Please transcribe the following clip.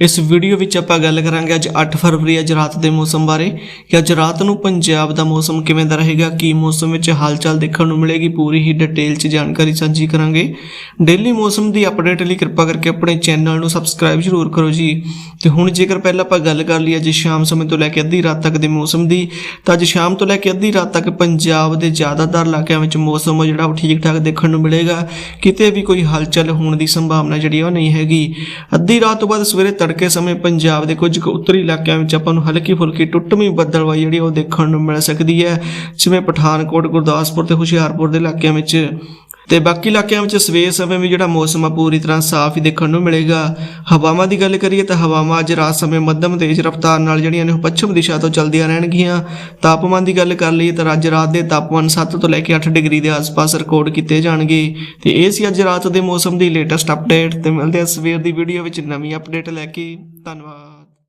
ਇਸ ਵੀਡੀਓ ਵਿੱਚ ਆਪਾਂ ਗੱਲ ਕਰਾਂਗੇ ਅੱਜ 8 ਫਰਵਰੀ ਅੱਜ ਰਾਤ ਦੇ ਮੌਸਮ ਬਾਰੇ ਕਿ ਅੱਜ ਰਾਤ ਨੂੰ ਪੰਜਾਬ ਦਾ ਮੌਸਮ ਕਿਵੇਂ ਦਾ ਰਹੇਗਾ, ਕੀ ਮੌਸਮ ਵਿੱਚ ਹਾਲਚਾਲ ਦੇਖਣ ਨੂੰ ਮਿਲੇਗੀ, ਪੂਰੀ ਹੀ ਡਿਟੇਲ 'ਚ ਜਾਣਕਾਰੀ ਸਾਂਝੀ ਕਰਾਂਗੇ। ਡੇਲੀ ਮੌਸਮ ਦੀ ਅਪਡੇਟ ਲਈ ਕਿਰਪਾ ਕਰਕੇ ਆਪਣੇ ਚੈਨਲ ਨੂੰ ਸਬਸਕ੍ਰਾਈਬ ਜ਼ਰੂਰ ਕਰੋ ਜੀ। ਤੇ ਹੁਣ ਜੇਕਰ ਪਹਿਲਾਂ ਆਪਾਂ ਗੱਲ ਕਰ ਲਈ ਅੱਜ ਸ਼ਾਮ ਸਮੇਂ ਤੋਂ ਲੈ ਕੇ ਅੱਧੀ ਰਾਤ ਤੱਕ ਦੇ ਮੌਸਮ ਦੀ, ਤਾਂ ਅੱਜ ਸ਼ਾਮ ਤੋਂ ਲੈ ਕੇ ਅੱਧੀ ਰਾਤ ਤੱਕ ਪੰਜਾਬ ਦੇ ਜ਼ਿਆਦਾਤਰ ਇਲਾਕਿਆਂ ਵਿੱਚ ਮੌਸਮ ਜਿਹੜਾ ਉਹ ਠੀਕ ਠਾਕ ਦੇਖਣ ਨੂੰ ਮਿਲੇਗਾ। ਕਿਤੇ ਵੀ ਕੋਈ ਹਲਚਲ ਹੋਣ ਦੀ ਸੰਭਾਵਨਾ ਜਿਹੜੀ ਉਹ ਨਹੀਂ ਹੈਗੀ। ਅੱਧੀ ਰਾਤ ਤੋਂ ਬਾਅਦ ਸਵੇਰੇ ਤੜਕੇ ਸਮੇਂ ਪੰਜਾਬ ਦੇ ਕੁਝ ਕੁ ਉੱਤਰੀ ਇਲਾਕਿਆਂ ਵਿੱਚ ਆਪਾਂ ਨੂੰ ਹਲਕੀ ਫੁਲਕੀ ਟੁੱਟਵੀਂ ਬੱਦਲਵਾਈ ਜਿਹੜੀ ਉਹ ਦੇਖਣ ਨੂੰ ਮਿਲ ਸਕਦੀ ਹੈ। ਜਿਵੇਂ ਪਠਾਨਕੋਟ, ਗੁਰਦਾਸਪੁਰ ਤੇ ਹੁਸ਼ਿਆਰਪੁਰ ਦੇ ਇਲਾਕਿਆਂ ਵਿੱਚ ਤੇ ਬਾਕੀ ਇਲਾਕਿਆਂ ਵਿੱਚ ਸਵੇਰ ਸਮੇਂ ਵੀ ਜਿਹੜਾ ਮੌਸਮ ਆ, ਪੂਰੀ ਤਰ੍ਹਾਂ ਸਾਫ਼ ਹੀ ਦੇਖਣ ਨੂੰ ਮਿਲੇਗਾ। ਹਵਾਵਾਂ ਦੀ ਗੱਲ ਕਰੀਏ ਤਾਂ ਹਵਾਵਾਂ ਅੱਜ ਰਾਤ ਸਮੇਂ ਮੱਧਮ ਤੇਜ਼ ਰਫ਼ਤਾਰ ਨਾਲ ਜਿਹੜੀਆਂ ਨੇ ਉਹ ਪੱਛਮ ਦਿਸ਼ਾ ਤੋਂ ਚੱਲਦੀਆਂ ਰਹਿਣਗੀਆਂ। ਤਾਪਮਾਨ ਦੀ ਗੱਲ ਕਰ ਲਈਏ ਤਾਂ ਅੱਜ ਰਾਤ ਦੇ ਤਾਪਮਾਨ 7 ਤੋਂ ਲੈ ਕੇ 8 ਡਿਗਰੀ ਦੇ ਆਸ-ਪਾਸ ਰਿਕਾਰਡ ਕੀਤੇ ਜਾਣਗੇ। ਤੇ ਇਹ ਸੀ ਅੱਜ ਰਾਤ ਦੇ ਮੌਸਮ ਦੀ ਲੇਟੈਸਟ ਅਪਡੇਟ ਤੇ ਮਿਲਦੇ ਹਾਂ ਸਵੇਰ ਦੀ ਵੀਡੀਓ ਵਿੱਚ ਨਵੀਂ ਅਪਡੇਟ ਲੈ ਕੇ। ਧੰਨਵਾਦ।